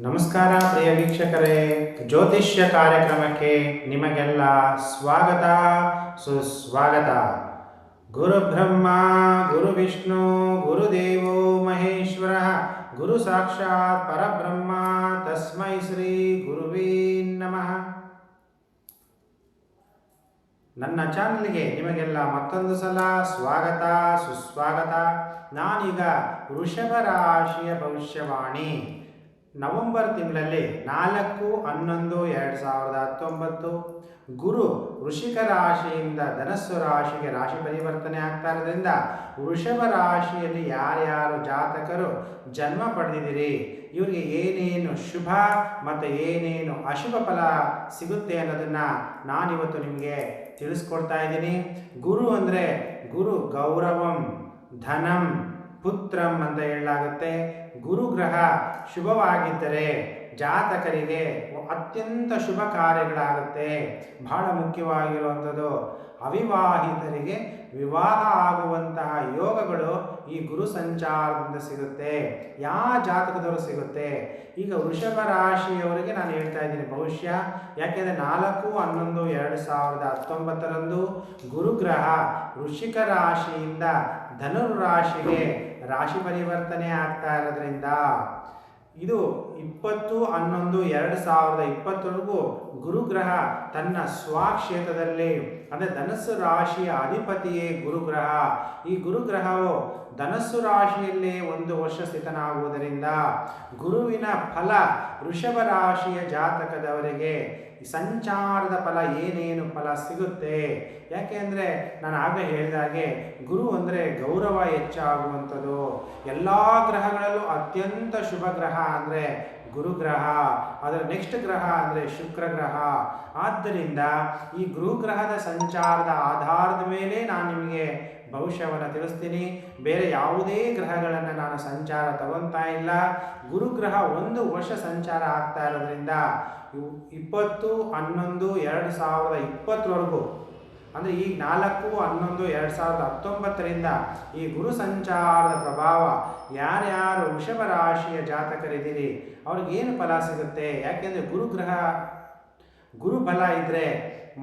ನಮಸ್ಕಾರ ಪ್ರಿಯ ವೀಕ್ಷಕರೇ. ಜ್ಯೋತಿಷ್ಯ ಕಾರ್ಯಕ್ರಮಕ್ಕೆ ನಿಮಗೆಲ್ಲ ಸ್ವಾಗತ. ಸುಸ್ವಾಗತ. ಗುರು ಬ್ರಹ್ಮ, ಗುರು ವಿಷ್ಣು ಗುರುದೇವೋ ಮಹೇಶ್ವರ, ಗುರು ಸಾಕ್ಷಾತ್ ಪರಬ್ರಹ್ಮ, ತಸ್ಮೈ ಶ್ರೀ ಗುರುವೇ ನಮಃ. ನನ್ನ ಚಾನಲ್ಗೆ ನಿಮಗೆಲ್ಲ ಮತ್ತೊಂದು ಸಲ ಸ್ವಾಗತ, ಸುಸ್ವಾಗತ. ನಾನೀಗ ವೃಷಭ ರಾಶಿಯ ಭವಿಷ್ಯವಾಣಿ. ನವೆಂಬರ್ ತಿಂಗಳಲ್ಲಿ ನಾಲ್ಕು, ಹನ್ನೊಂದು, ಎರಡು ಸಾವಿರದ ಹತ್ತೊಂಬತ್ತು ಗುರು ವೃಷಿಕ ರಾಶಿಯಿಂದ ಧನಸ್ಸು ರಾಶಿಗೆ ರಾಶಿ ಪರಿವರ್ತನೆ ಆಗ್ತಾ ಇರೋದ್ರಿಂದ ವೃಷಭ ರಾಶಿಯಲ್ಲಿ ಯಾರ್ಯಾರು ಜಾತಕರು ಜನ್ಮ ಪಡೆದಿದ್ದೀರಿ? ಇವರಿಗೆ ಏನೇನು ಶುಭ ಮತ್ತು ಏನೇನು ಅಶುಭ ಫಲ ಸಿಗುತ್ತೆ ಅನ್ನೋದನ್ನು ನಾನಿವತ್ತು ನಿಮಗೆ ತಿಳಿಸ್ಕೊಡ್ತಾ ಇದ್ದೀನಿ. ಗುರು ಅಂದರೆ ಗುರು ಗೌರವಂ, ಧನಂ. ಪುತ್ರಂ ಅಂತ ಹೇಳಲಾಗುತ್ತೆ. ಗುರುಗ್ರಹ ಶುಭವಾಗಿದ್ದರೆ ಜಾತಕರಿಗೆ ಅತ್ಯಂತ ಶುಭ ಕಾರ್ಯಗಳಾಗುತ್ತೆ. ಬಹಳ ಮುಖ್ಯವಾಗಿರುವಂಥದ್ದು ಅವಿವಾಹಿತರಿಗೆ ವಿವಾಹ ಆಗುವಂತಹ ಯೋಗಗಳು ಈ ಗುರು ಸಂಚಾರದಿಂದ ಸಿಗುತ್ತೆ. ಯಾವ ಜಾತಕದವರು ಸಿಗುತ್ತೆ? ಈಗ ವೃಷಭ ರಾಶಿಯವರಿಗೆ ನಾನು ಹೇಳ್ತಾ ಇದ್ದೀನಿ ಭವಿಷ್ಯ. ಯಾಕೆಂದರೆ ನಾಲ್ಕು, ಹನ್ನೊಂದು, ಎರಡು ಸಾವಿರದ ಹತ್ತೊಂಬತ್ತರಂದು ಗುರುಗ್ರಹ ವೃಷಿಕ ರಾಶಿಯಿಂದ ಧನುರ್ ರಾಶಿಗೆ ರಾಶಿ ಪರಿವರ್ತನೆ ಆಗ್ತಾ ಇರೋದ್ರಿಂದ ಇದು ಇಪ್ಪತ್ತು, ಹನ್ನೊಂದು, ಎರಡು ಸಾವಿರದ ಇಪ್ಪತ್ತರೆಗೂ ಗುರುಗ್ರಹ ತನ್ನ ಸ್ವಕ್ಷೇತ್ರದಲ್ಲಿ ಅಂದರೆ ಧನಸ್ಸು ರಾಶಿಯ ಅಧಿಪತಿಯೇ ಗುರುಗ್ರಹ. ಈ ಗುರುಗ್ರಹವು ಧನಸ್ಸು ರಾಶಿಯಲ್ಲೇ ಒಂದು ವರ್ಷ ಸ್ಥಿತನಾಗುವುದರಿಂದ ಗುರುವಿನ ಫಲ ವೃಷಭ ರಾಶಿಯ ಜಾತಕದವರಿಗೆ ಸಂಚಾರದ ಫಲ ಏನೇನು ಫಲ ಸಿಗುತ್ತೆ? ಯಾಕೆ ಅಂದರೆ ನಾನು ಆಗ ಹೇಳಿದಾಗೆ ಗುರು ಅಂದರೆ ಗೌರವ ಹೆಚ್ಚಾಗುವಂಥದ್ದು. ಎಲ್ಲ ಗ್ರಹಗಳಲ್ಲೂ ಅತ್ಯಂತ ಶುಭ ಗ್ರಹ ಅಂದರೆ ಗುರುಗ್ರಹ, ಅದರ ನೆಕ್ಸ್ಟ್ ಗ್ರಹ ಅಂದರೆ ಶುಕ್ರ ಗ್ರಹ ಆದ್ದರಿಂದ ಈ ಗುರುಗ್ರಹದ ಸಂಚಾರದ ಆಧಾರದ ಮೇಲೆ ನಾನು ನಿಮಗೆ ಭವಿಷ್ಯವನ್ನು ತಿಳಿಸ್ತೀನಿ. ಬೇರೆ ಯಾವುದೇ ಗ್ರಹಗಳನ್ನು ನಾನು ಸಂಚಾರ ತಗೊತಾ ಇಲ್ಲ. ಗುರುಗ್ರಹ ಒಂದು ವರ್ಷ ಸಂಚಾರ ಆಗ್ತಾ ಇರೋದ್ರಿಂದ ಇಪ್ಪತ್ತು, ಹನ್ನೊಂದು, ಎರಡು ಸಾವಿರದ ಇಪ್ಪತ್ತರವರೆಗೂ, ಅಂದರೆ ಈ ನಾಲ್ಕು, ಹನ್ನೊಂದು, ಎರಡು ಸಾವಿರದ ಹತ್ತೊಂಬತ್ತರಿಂದ ಈ ಗುರು ಸಂಚಾರದ ಪ್ರಭಾವ ಯಾರ್ಯಾರು ವೃಷಭ ರಾಶಿಯ ಜಾತಕರಿದ್ದೀರಿ, ಅವ್ರಿಗೆ ಏನು ಫಲ ಸಿಗುತ್ತೆ? ಯಾಕೆಂದರೆ ಗುರುಗ್ರಹ ಗುರು ಬಲ ಇದ್ದರೆ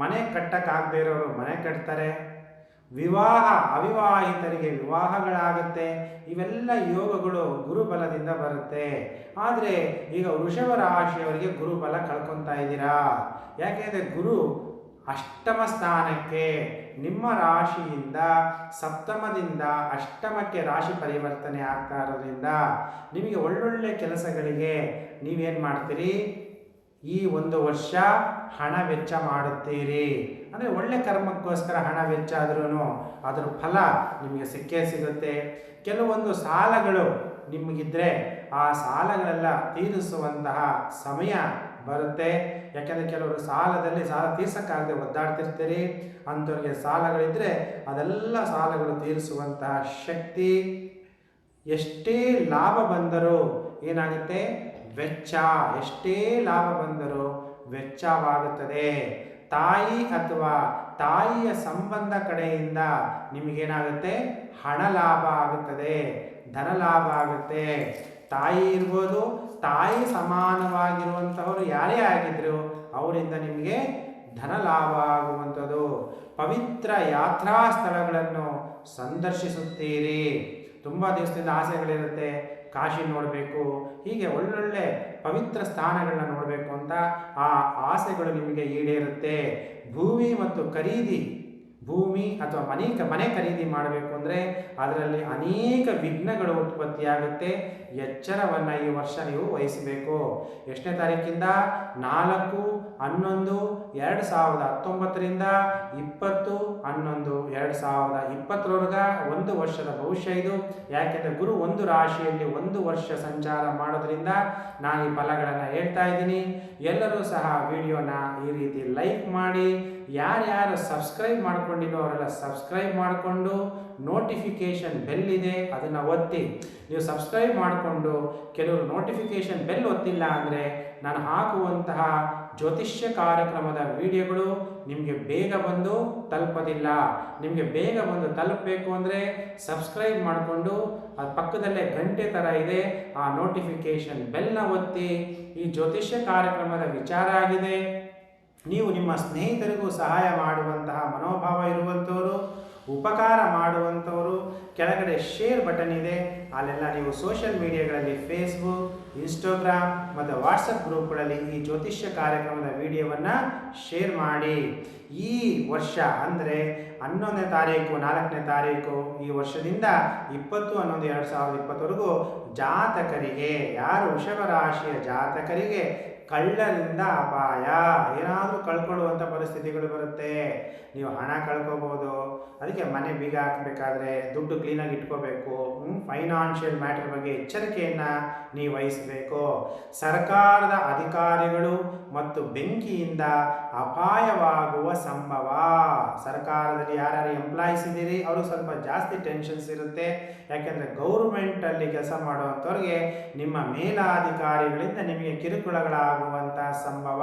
ಮನೆ ಕಟ್ಟಕ್ಕಾಗದೇ ಇರೋರು ಮನೆ ಕಟ್ತಾರೆ. ವಿವಾಹ, ಅವಿವಾಹಿತರಿಗೆ ವಿವಾಹಗಳಾಗುತ್ತೆ. ಇವೆಲ್ಲ ಯೋಗಗಳು ಗುರುಬಲದಿಂದ ಬರುತ್ತೆ. ಆದರೆ ಈಗ ವೃಷಭ ರಾಶಿಯವರಿಗೆ ಗುರುಬಲ ಕಳ್ಕೊತಾ ಇದ್ದೀರಾ? ಯಾಕೆಂದರೆ ಗುರು ಅಷ್ಟಮ ಸ್ಥಾನಕ್ಕೆ ನಿಮ್ಮ ರಾಶಿಯಿಂದ ಸಪ್ತಮದಿಂದ ಅಷ್ಟಮಕ್ಕೆ ರಾಶಿ ಪರಿವರ್ತನೆ ಆಗ್ತಾ ಇರೋದ್ರಿಂದ ನಿಮಗೆ ಒಳ್ಳೊಳ್ಳೆ ಕೆಲಸಗಳಿಗೆ ನೀವೇನು ಮಾಡ್ತೀರಿ? ಈ ಒಂದು ವರ್ಷ ಹಣ ವೆಚ್ಚ ಮಾಡುತ್ತೀರಿ. ಅಂದರೆ ಒಳ್ಳೆ ಕರ್ಮಕ್ಕೋಸ್ಕರ ಹಣ ವೆಚ್ಚ ಆದ್ರೂ ಅದರ ಫಲ ನಿಮಗೆ ಸಿಕ್ಕೇ ಸಿಗುತ್ತೆ. ಕೆಲವೊಂದು ಸಾಲಗಳು ನಿಮಗಿದ್ರೆ ಆ ಸಾಲಗಳೆಲ್ಲ ತೀರಿಸುವಂತಹ ಸಮಯ ಬರುತ್ತೆ. ಯಾಕೆಂದರೆ ಕೆಲವರು ಸಾಲದಲ್ಲಿ ಸಾಲ ತೀರ್ಸೋಕ್ಕಾಗದೆ ಒದ್ದಾಡ್ತಿರ್ತೀರಿ. ಅಂಥವ್ರಿಗೆ ಸಾಲಗಳಿದ್ದರೆ ಅದೆಲ್ಲ ಸಾಲಗಳು ತೀರಿಸುವಂತಹ ಶಕ್ತಿ. ಎಷ್ಟೇ ಲಾಭ ಬಂದರೂ ಏನಾಗುತ್ತೆ? ವೆಚ್ಚ. ಎಷ್ಟೇ ಲಾಭ ಬಂದರೂ ವೆಚ್ಚವಾಗುತ್ತದೆ. ತಾಯಿ ಅಥವಾ ತಾಯಿಯ ಸಂಬಂಧ ಕಡೆಯಿಂದ ನಿಮಗೇನಾಗುತ್ತೆ? ಹಣ ಲಾಭ ಆಗುತ್ತದೆ, ಧನ ಲಾಭ ಆಗುತ್ತೆ. ತಾಯಿ ಇರ್ಬೋದು, ತಾಯಿ ಸಮಾನವಾಗಿರುವಂಥವರು ಯಾರೇ ಆಗಿದ್ರು ಅವರಿಂದ ನಿಮಗೆ ಧನ ಲಾಭ ಆಗುವಂಥದ್ದು ಪವಿತ್ರ ಯಾತ್ರಾ ಸ್ಥಳಗಳನ್ನು ಸಂದರ್ಶಿಸುತ್ತೀರಿ. ತುಂಬ ದಿವಸದಿಂದ ಆಸೆಗಳಿರುತ್ತೆ. ಕಾಶಿ ನೋಡಬೇಕು, ಹೀಗೆ ಒಳ್ಳೊಳ್ಳೆ ಪವಿತ್ರ ಸ್ಥಾನಗಳನ್ನ ನೋಡಬೇಕು ಅಂತ ಆ ಆಸೆಗಳು ನಿಮಗೆ ಈಡೇರುತ್ತೆ. ಭೂಮಿ ಮತ್ತು ಖರೀದಿ ಭೂಮಿ ಅಥವಾ ಮನೆ ಮನೆ ಖರೀದಿ ಮಾಡಬೇಕು ಅಂದರೆ ಅದರಲ್ಲಿ ಅನೇಕ ವಿಘ್ನಗಳು ಉತ್ಪತ್ತಿಯಾಗುತ್ತೆ. ಎಚ್ಚರವನ್ನು ಈ ವರ್ಷ ನೀವು ವಹಿಸಬೇಕು. ಎಷ್ಟನೇ ತಾರೀಕಿಂದ? ನಾಲ್ಕು, ಹನ್ನೊಂದು, ಎರಡು ಸಾವಿರದ ಹತ್ತೊಂಬತ್ತರಿಂದ ಇಪ್ಪತ್ತು, ಹನ್ನೊಂದು, ಎರಡು ಸಾವಿರದ ಇಪ್ಪತ್ತರವರೆಗ ಒಂದು ವರ್ಷದ ಭವಿಷ್ಯ ಇದು. ಯಾಕೆಂದರೆ ಗುರು ಒಂದು ರಾಶಿಯಲ್ಲಿ ಒಂದು ವರ್ಷ ಸಂಚಾರ ಮಾಡೋದ್ರಿಂದ ನಾನು ಈ ಫಲಗಳನ್ನು ಹೇಳ್ತಾ ಇದ್ದೀನಿ. ಎಲ್ಲರೂ ಸಹ ವಿಡಿಯೋನ ಈ ರೀತಿ ಲೈಕ್ ಮಾಡಿ. ಯಾರ್ಯಾರು ಸಬ್ಸ್ಕ್ರೈಬ್ ಮಾಡ್ಕೊಂಡಿರೋ ಅವರೆಲ್ಲ ಸಬ್ಸ್ಕ್ರೈಬ್ ಮಾಡಿಕೊಂಡು ನೋಟಿಫಿಕೇಷನ್ ಬೆಲ್ ಇದೆ, ಅದನ್ನು ಒತ್ತಿ. ನೀವು ಸಬ್ಸ್ಕ್ರೈಬ್ ಮಾಡಿಕೊಂಡು ಕೆಲವರು ನೋಟಿಫಿಕೇಷನ್ ಬೆಲ್ ಒತ್ತಿಲ್ಲ ಅಂದರೆ ನಾನು ಹಾಕುವಂತಹ ಜ್ಯೋತಿಷ್ಯ ಕಾರ್ಯಕ್ರಮದ ವಿಡಿಯೋಗಳು ನಿಮಗೆ ಬೇಗ ಬಂದು ತಲುಪೋದಿಲ್ಲ. ನಿಮಗೆ ಬೇಗ ಬಂದು ತಲುಪಬೇಕು ಅಂದರೆ ಸಬ್ಸ್ಕ್ರೈಬ್ ಮಾಡಿಕೊಂಡು ಅದು ಪಕ್ಕದಲ್ಲೇ ಗಂಟೆ ಥರ ಇದೆ, ಆ ನೋಟಿಫಿಕೇಷನ್ ಬೆಲ್ನ ಒತ್ತಿ. ಈ ಜ್ಯೋತಿಷ್ಯ ಕಾರ್ಯಕ್ರಮದ ವಿಚಾರ ಆಗಿದೆ. ನೀವು ನಿಮ್ಮ ಸ್ನೇಹಿತರಿಗೂ ಸಹಾಯ ಮಾಡುವಂತಹ ಮನೋಭಾವ ಇರುವಂಥವರು, ಉಪಕಾರ ಮಾಡುವಂಥವರು, ಕೆಳಗಡೆ ಶೇರ್ ಬಟನ್ ಇದೆ. ಅಲ್ಲೆಲ್ಲ ನೀವು ಸೋಷಿಯಲ್ ಮೀಡಿಯಾಗಳಲ್ಲಿ ಫೇಸ್ಬುಕ್ ಇನ್ಸ್ಟಾಗ್ರಾಮ್ ಮತ್ತು ವಾಟ್ಸಪ್ ಗ್ರೂಪ್ಗಳಲ್ಲಿ ಈ ಜ್ಯೋತಿಷ್ಯ ಕಾರ್ಯಕ್ರಮದ ವಿಡಿಯೋವನ್ನು ಶೇರ್ ಮಾಡಿ. ಈ ವರ್ಷ ಅಂದರೆ ಹನ್ನೊಂದನೇ ತಾರೀಕು, ನಾಲ್ಕನೇ ತಾರೀಕು ಈ ವರ್ಷದಿಂದ ಇಪ್ಪತ್ತು, ಹನ್ನೊಂದು, ಎರಡು ಸಾವಿರದ ಇಪ್ಪತ್ತವರೆಗೂ ಜಾತಕರಿಗೆ, ಯಾರು ವೃಷಭ ರಾಶಿಯ ಜಾತಕರಿಗೆ ಕಳ್ಳರಿಂದ ಅಪಾಯ. ಏನಾದರೂ ಕಳ್ಕೊಳ್ಳುವಂಥ ಪರಿಸ್ಥಿತಿಗಳು ಬರುತ್ತೆ. ನೀವು ಹಣ ಕಳ್ಕೊಬೋದು. ಅದಕ್ಕೆ ಮನೆ ಬೀಗ ಹಾಕಬೇಕಾದ್ರೆ ದುಡ್ಡು ಕ್ಲೀನಾಗಿ ಇಟ್ಕೋಬೇಕು. ಫೈನಾನ್ಷಿಯಲ್ ಮ್ಯಾಟರ್ ಬಗ್ಗೆ ಎಚ್ಚರಿಕೆಯನ್ನು ನೀವು ವಹಿಸಬೇಕು. ಸರ್ಕಾರದ ಅಧಿಕಾರಿಗಳು ಮತ್ತು ಬೆಂಕಿಯಿಂದ ಅಪಾಯವಾಗುವ ಸಂಭವ. ಸರ್ಕಾರದಲ್ಲಿ ಯಾರ್ಯಾರು ಎಂಪ್ಲಾಯೀಸ್ ಇದ್ದೀರಿ ಅವರು ಸ್ವಲ್ಪ ಜಾಸ್ತಿ ಟೆನ್ಷನ್ಸ್ ಇರುತ್ತೆ. ಯಾಕೆಂದರೆ ಗೌರ್ಮೆಂಟಲ್ಲಿ ಕೆಲಸ ಮಾಡುವಂಥವ್ರಿಗೆ ನಿಮ್ಮ ಮೇಲಾಧಿಕಾರಿಗಳಿಂದ ನಿಮಗೆ ಕಿರುಕುಳಗಳಾಗುವಂಥ ಸಂಭವ.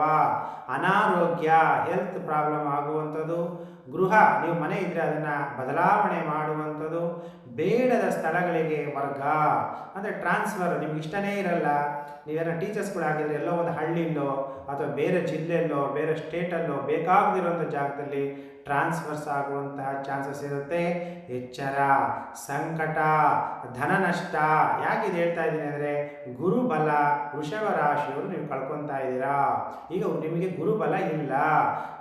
ಅನಾರೋಗ್ಯ ಹೆಲ್ತ್ ಪ್ರಾಬ್ಲಮ್ ಆಗುವಂಥದ್ದು. ಗೃಹ, ನೀವು ಮನೆ ಇದ್ದರೆ ಅದನ್ನು ಬದಲಾವಣೆ ಮಾಡುವಂಥದ್ದು. ಬೇಡದ ಸ್ಥಳಗಳಿಗೆ ವರ್ಗ. ಅಂದರೆ ಟ್ರಾನ್ಸ್ಫರ್ ನಿಮ್ಗೆ ಇಷ್ಟನೇ ಇರಲ್ಲ. ನೀವೇನೋ ಟೀಚರ್ಸ್ಗಳು ಆಗಿದ್ರೆ ಎಲ್ಲೋ ಒಂದು ಹಳ್ಳಿಯಲ್ಲೋ ಅಥವಾ ಬೇರೆ ಜಿಲ್ಲೆಯಲ್ಲೋ, ಬೇರೆ ಸ್ಟೇಟಲ್ಲೋ ಬೇಕಾಗದಿರುವಂಥ ಜಾಗದಲ್ಲಿ ಟ್ರಾನ್ಸ್ಫರ್ಸ್ ಆಗುವಂತಹ ಚಾನ್ಸಸ್ ಇರುತ್ತೆ. ಎಚ್ಚರ, ಸಂಕಟ, ಧನ ನಷ್ಟ ಯಾಕೆ ಇದು ಹೇಳ್ತಾ ಇದ್ದೀನಿ ಅಂದರೆ ಗುರುಬಲ ವೃಷಭ ರಾಶಿಯವರು ನೀವು ಕಳ್ಕೊತಾ ಇದ್ದೀರಾ. ಈಗ ನಿಮಗೆ ಗುರುಬಲ ಇಲ್ಲ.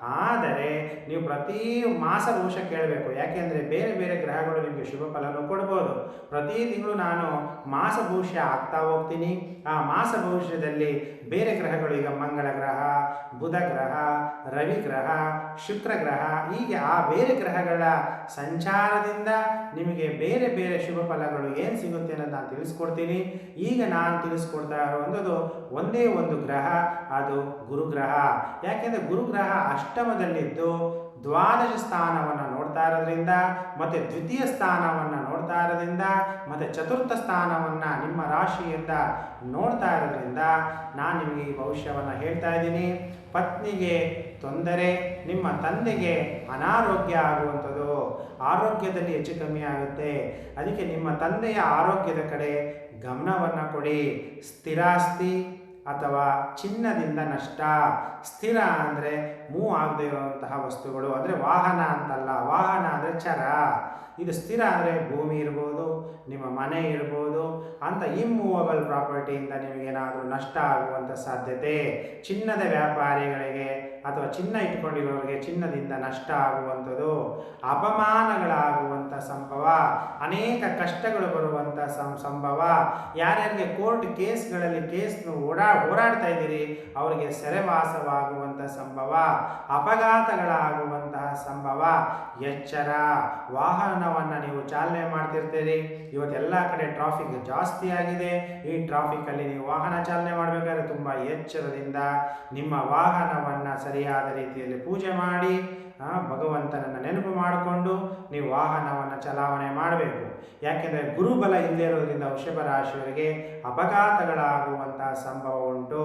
ಆದರೆ ನೀವು ಪ್ರತಿ ಮಾಸ ದೋಷ ಕೇಳಬೇಕು. ಯಾಕೆಂದರೆ ಬೇರೆ ಬೇರೆ ಗ್ರಹಗಳು ನಿಮಗೆ ಶುಭ ಫಲನೂ ಕೊಡ್ಬೋದು. ಪ್ರತಿ ತಿಂಗಳು ನಾನು ಮಾಸ ಭವಿಷ್ಯ ಆಗ್ತಾ ಹೋಗ್ತೀನಿ. ಆ ಮಾಸ ಭವಿಷ್ಯದಲ್ಲಿ ಬೇರೆ ಗ್ರಹಗಳು, ಈಗ ಮಂಗಳ ಗ್ರಹ, ಬುಧ ಗ್ರಹ, ರವಿ ಗ್ರಹ, ಶುಕ್ರ ಗ್ರಹ, ಹೀಗೆ ಆ ಬೇರೆ ಗ್ರಹಗಳ ಸಂಚಾರದಿಂದ ನಿಮಗೆ ಬೇರೆ ಬೇರೆ ಶುಭ ಫಲಗಳು ಏನು ಸಿಗುತ್ತೆ ಅನ್ನೋದು ನಾನು ತಿಳಿಸ್ಕೊಡ್ತೀನಿ. ಈಗ ನಾನು ತಿಳಿಸ್ಕೊಡ್ತಾ ಇರುವಂಥದ್ದು ಒಂದೇ ಒಂದು ಗ್ರಹ, ಅದು ಗುರುಗ್ರಹ. ಯಾಕೆಂದರೆ ಗುರುಗ್ರಹ ಅಷ್ಟಮದಲ್ಲಿದ್ದು ದ್ವಾದಶ ಸ್ಥಾನವನ್ನು ನೋಡ್ತಾ ಇರೋದ್ರಿಂದ ಮತ್ತು ದ್ವಿತೀಯ ಸ್ಥಾನವನ್ನು ನೋಡ್ತಾ ಇರೋದ್ರಿಂದ ಮತ್ತು ಚತುರ್ಥ ಸ್ಥಾನವನ್ನು ನಿಮ್ಮ ರಾಶಿಯಿಂದ ನೋಡ್ತಾ ಇರೋದ್ರಿಂದ ನಾನು ನಿಮಗೆ ಈ ಭವಿಷ್ಯವನ್ನು ಹೇಳ್ತಾ ಇದ್ದೀನಿ. ಪತ್ನಿಗೆ ತೊಂದರೆ, ನಿಮ್ಮ ತಂದೆಗೆ ಅನಾರೋಗ್ಯ ಆಗುವಂಥದ್ದು ಆರೋಗ್ಯದಲ್ಲಿ ಹೆಚ್ಚು ಕಮ್ಮಿ ಆಗುತ್ತೆ. ಅದಕ್ಕೆ ನಿಮ್ಮ ತಂದೆಯ ಆರೋಗ್ಯದ ಕಡೆ ಗಮನವನ್ನು ಕೊಡಿ. ಸ್ಥಿರಾಸ್ತಿ ಅಥವಾ ಚಿನ್ನದಿಂದ ನಷ್ಟ, ಸ್ಥಿರ ಅಂದರೆ ಮೂವ್ ಆಗದೆ ಇರುವಂತಹ ವಸ್ತುಗಳು, ಅಂದರೆ ವಾಹನ ಅಂತಲ್ಲ, ವಾಹನ ಅಂದರೆ ಚರ. ಇದು ಸ್ಥಿರ ಅಂದರೆ ಭೂಮಿ ಇರ್ಬೋದು, ನಿಮ್ಮ ಮನೆ ಇರ್ಬೋದು, ಅಂತ ಇಮ್ಮೂವಬಲ್ ಪ್ರಾಪರ್ಟಿಯಿಂದ ನಿಮಗೇನಾದರೂ ನಷ್ಟ ಆಗುವಂಥ ಸಾಧ್ಯತೆ. ಚಿನ್ನದ ವ್ಯಾಪಾರಿಗಳಿಗೆ ಅಥವಾ ಚಿನ್ನ ಇಟ್ಕೊಂಡಿರೋರಿಗೆ ಚಿನ್ನದಿಂದ ನಷ್ಟ ಆಗುವಂಥದ್ದು, ಅಪಮಾನಗಳಾಗುವಂಥ ಸಂಭವ, ಅನೇಕ ಕಷ್ಟಗಳು ಬರುವಂಥ ಸಂ, ಸಂಭವ. ಯಾರ್ಯಾರಿಗೆ ಕೋರ್ಟ್ ಕೇಸ್ಗಳಲ್ಲಿ ಕೇಸ್ ಓಡಾ, ಹೋರಾಡ್ತಾ ಇದ್ದೀರಿ, ಅವರಿಗೆ ಸೆರೆವಾಸವಾಗುವಂಥ ಸಂಭವ. ಅಪಘಾತಗಳಾಗುವಂತಹ ಸಂಭವ ಎಚ್ಚರ ವಾಹನವನ್ನು ನೀವು ಚಾಲನೆ ಮಾಡ್ತಿರ್ತೀರಿ. ಇವತ್ತೆಲ್ಲ ಕಡೆ ಟ್ರಾಫಿಕ್ ಜಾಸ್ತಿ ಆಗಿದೆ. ಈ ಟ್ರಾಫಿಕ್ಕಲ್ಲಿ ನೀವು ವಾಹನ ಚಾಲನೆ ಮಾಡಬೇಕಾದ್ರೆ ತುಂಬ ಎಚ್ಚರದಿಂದ ನಿಮ್ಮ ವಾಹನವನ್ನು ಸರಿಯಾದ ರೀತಿಯಲ್ಲಿ ಪೂಜೆ ಮಾಡಿ ಭಗವಂತನನ್ನು ನೆನಪು ಮಾಡಿಕೊಂಡು ನೀವು ವಾಹನವನ್ನು ಚಲಾವಣೆ ಮಾಡಬೇಕು. ಯಾಕೆಂದರೆ ಗುರುಬಲ ಇಲ್ಲದೇ ಇರೋದ್ರಿಂದ ವೃಷಭ ರಾಶಿಯವರಿಗೆ ಅಪಘಾತಗಳಾಗುವಂತಹ ಸಂಭವ ಉಂಟು.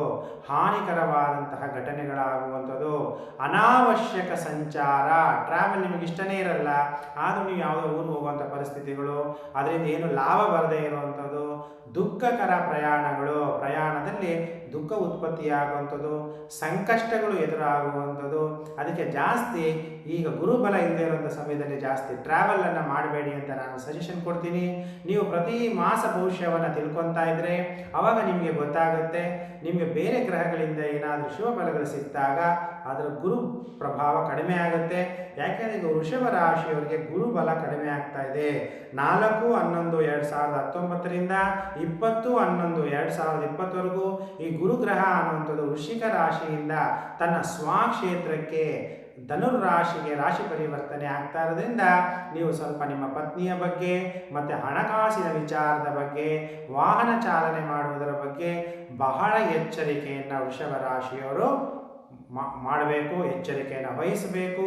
ಹಾನಿಕರವಾದಂತಹ ಘಟನೆಗಳಾಗುವಂಥದ್ದು. ಅನಾವಶ್ಯಕ ಸಂಚಾರ ಟ್ರಾವೆಲ್ ನಿಮಗೆ ಇಷ್ಟನೇ ಇರಲ್ಲ, ಆದರೂ ನೀವು ಯಾವುದೋ ಊರಿಗೆ ಹೋಗುವಂಥ ಪರಿಸ್ಥಿತಿಗಳು, ಅದರಿಂದ ಏನು ಲಾಭ ಬರದೇ ಇರುವಂಥದ್ದು, ದುಃಖಕರ ಪ್ರಯಾಣಗಳು, ಪ್ರಯಾಣದಲ್ಲಿ ದುಃಖ ಉತ್ಪತ್ತಿಯಾಗುವಂಥದ್ದು, ಸಂಕಷ್ಟಗಳು ಎದುರಾಗುವಂಥದ್ದು, ಅದಕ್ಕೆ ಜಾಸ್ತಿ ಈಗ ಗುರುಬಲ ಇಲ್ಲದೆ ಇರುವಂಥ ಸಮಯದಲ್ಲಿ ಜಾಸ್ತಿ ಟ್ರಾವೆಲನ್ನು ಮಾಡಬೇಡಿ ಅಂತ ನಾನು ಸಜೆಷನ್ ಕೊಡ್ತೀನಿ. ನೀವು ಪ್ರತಿ ಮಾಸ ಭವಿಷ್ಯವನ್ನು ತಿಳ್ಕೊತಾ ಇದ್ದರೆ ಅವಾಗ ನಿಮಗೆ ಗೊತ್ತಾಗುತ್ತೆ, ನಿಮಗೆ ಬೇರೆ ಗ್ರಹಗಳಿಂದ ಏನಾದರೂ ಶುಭ ಫಲಗಳು ಸಿಕ್ಕಿದಾಗ ಅದರ ಗುರು ಪ್ರಭಾವ ಕಡಿಮೆ ಆಗುತ್ತೆ. ಯಾಕೆಂದರೆ ಈಗ ವೃಷಭ ರಾಶಿಯವರಿಗೆ ಗುರುಬಲ ಕಡಿಮೆ ಆಗ್ತಾ ಇದೆ. ನಾಲ್ಕು, ಹನ್ನೊಂದು, ಎರಡು ಸಾವಿರದ ಹತ್ತೊಂಬತ್ತರಿಂದ ಇಪ್ಪತ್ತು, ಹನ್ನೊಂದು, ಎರಡು ಸಾವಿರದ ಇಪ್ಪತ್ತವರೆಗೂ ಈ ಗುರುಗ್ರಹ ಅನ್ನುವಂಥದ್ದು ವೃಷಿಕ ರಾಶಿಯಿಂದ ತನ್ನ ಸ್ವಕ್ಷೇತ್ರಕ್ಕೆ ಧನುರ್ ರಾಶಿಗೆ ರಾಶಿ ಪರಿವರ್ತನೆ ಆಗ್ತಾ ಇರೋದ್ರಿಂದ ನೀವು ಸ್ವಲ್ಪ ನಿಮ್ಮ ಪತ್ನಿಯ ಬಗ್ಗೆ ಮತ್ತು ಹಣಕಾಸಿನ ವಿಚಾರದ ಬಗ್ಗೆ, ವಾಹನ ಚಾಲನೆ ಮಾಡುವುದರ ಬಗ್ಗೆ ಬಹಳ ಎಚ್ಚರಿಕೆಯನ್ನು ವೃಷಭ ರಾಶಿಯವರು ಮಾಡಬೇಕು, ಎಚ್ಚರಿಕೆಯನ್ನು ವಹಿಸಬೇಕು.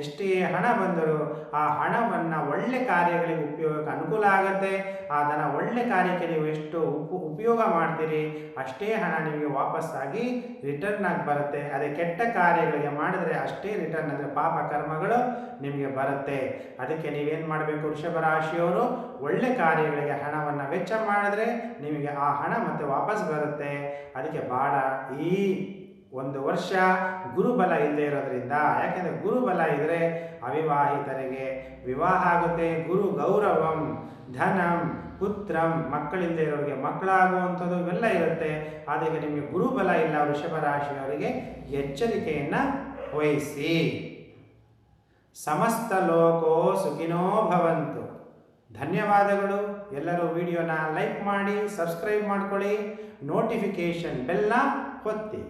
ಎಷ್ಟೇ ಹಣ ಬಂದರೂ ಆ ಹಣವನ್ನು ಒಳ್ಳೆ ಕಾರ್ಯಗಳಿಗೆ ಉಪಯೋಗಕ್ಕೆ ಅನುಕೂಲ ಆಗುತ್ತೆ. ಅದನ್ನು ಒಳ್ಳೆ ಕಾರ್ಯಕ್ಕೆ ನೀವು ಎಷ್ಟು ಉಪ, ಉಪಯೋಗ ಮಾಡ್ತೀರಿ, ಅಷ್ಟೇ ಹಣ ನಿಮಗೆ ವಾಪಸ್ಸಾಗಿ ರಿಟರ್ನ್ ಆಗಿ ಬರುತ್ತೆ. ಅದೇ ಕೆಟ್ಟ ಕಾರ್ಯಗಳಿಗೆ ಮಾಡಿದ್ರೆ ಅಷ್ಟೇ ರಿಟರ್ನ್ ಅಂದರೆ ಪಾಪ ಕರ್ಮಗಳು ನಿಮಗೆ ಬರುತ್ತೆ. ಅದಕ್ಕೆ ನೀವೇನು ಮಾಡಬೇಕು ವೃಷಭ ರಾಶಿಯವರು? ಒಳ್ಳೆ ಕಾರ್ಯಗಳಿಗೆ ಹಣವನ್ನು ವೆಚ್ಚ ಮಾಡಿದ್ರೆ ನಿಮಗೆ ಆ ಹಣ ಮತ್ತೆ ವಾಪಸ್ ಬರುತ್ತೆ. ಅದಕ್ಕೆ ಬಾಡ ಈ ಒಂದು ವರ್ಷ ಗುರುಬಲ ಇಲ್ಲದೆ ಇರೋದ್ರಿಂದ, ಯಾಕೆಂದರೆ ಗುರುಬಲ ಇದ್ದರೆ ಅವಿವಾಹಿತರಿಗೆ ವಿವಾಹ ಆಗುತ್ತೆ. ಗುರು ಗೌರವಂ, ಧನಂ, ಪುತ್ರಂ ಮಕ್ಕಳಿಲ್ಲದೆ ಇರೋರಿಗೆ ಮಕ್ಕಳಾಗುವಂಥದ್ದು ಇವೆಲ್ಲ ಇರುತ್ತೆ. ಆದರೆ ನಿಮಗೆ ಗುರುಬಲ ಇಲ್ಲ ವೃಷಭ ರಾಶಿಯವರಿಗೆ ಎಚ್ಚರಿಕೆಯನ್ನು ವಹಿಸಿ. ಸಮಸ್ತ ಲೋಕೋ ಸುಖಿನೋ ಭವಂತು. ಧನ್ಯವಾದಗಳು. ಎಲ್ಲರೂ ವಿಡಿಯೋನ ಲೈಕ್ ಮಾಡಿ, ಸಬ್ಸ್ಕ್ರೈಬ್ ಮಾಡ್ಕೊಳ್ಳಿ. ನೋಟಿಫಿಕೇಷನ್ ಬೆಲ್ಲ ಒತ್ತಿ.